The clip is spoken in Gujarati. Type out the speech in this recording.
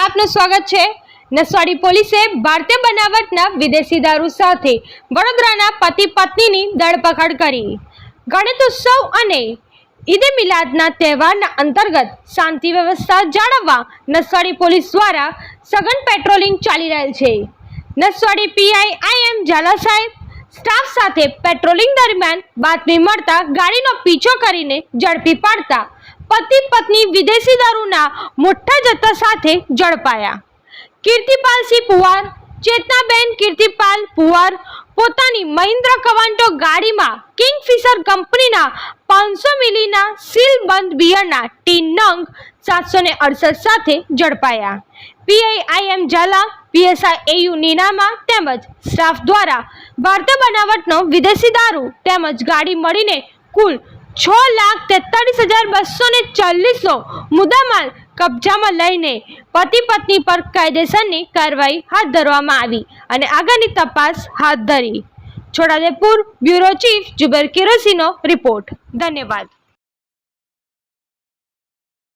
આપનું સ્વાગત છે. નસવાડી પોલીસે ભારતીય બનાવટના વિદેશી દારૂ સાથે વડોદરાના પતિ પત્નીની ધરપકડ કરી. ગણેશ ઉત્સવ અને ઈદ મિલાદના તહેવારના અંતર્ગત શાંતિ વ્યવસ્થા જાળવવા નસવાડી પોલીસ દ્વારા સઘન પેટ્રોલિંગ ચાલી રહેલ છે. Naswadi PI I M Jhala સાહેબ સ્ટાફ સાથે પેટ્રોલિંગ દરમિયાન બાતમી મળતા ગાડીનો પીછો કરીને ઝડપી પાડતા પતિ પત્ની વિદેશી દારૂના મોટા જથ્થા સાથે ઝડપાયા. કીર્તિપાલસિંહ પુવાર, ચેતનાબેન કીર્તિપાલ પુવાર પોતાની મહિન્દ્ર કવાન્ટો ગાડીમાં કિંગફિશર કંપનીના પાંચસો મિલીના સીલબંધ બિયરના ટીન નંગ સાતસો ને અડસઠ સાથે ઝડપાયા. PI M Jhala, PSI A U તેમજ સ્ટાફ દ્વારા ભારતીય બનાવટનો વિદેશી દારૂ તેમજ ગાડી મળીને કુલ છ લાખ તેતાળીસ હજાર બસો ને ચાલીસનો મુદ્દામાલ કબજામાં લઈને પતિ પત્ની પર કાયદેસરની કાર્યવાહી હાથ ધરવામાં આવી અને આગળની તપાસ હાથ ધરી. છોટાદેપુર બ્યુરો ચીફ જુબેર કિરોસીનો રિપોર્ટ. ધન્યવાદ.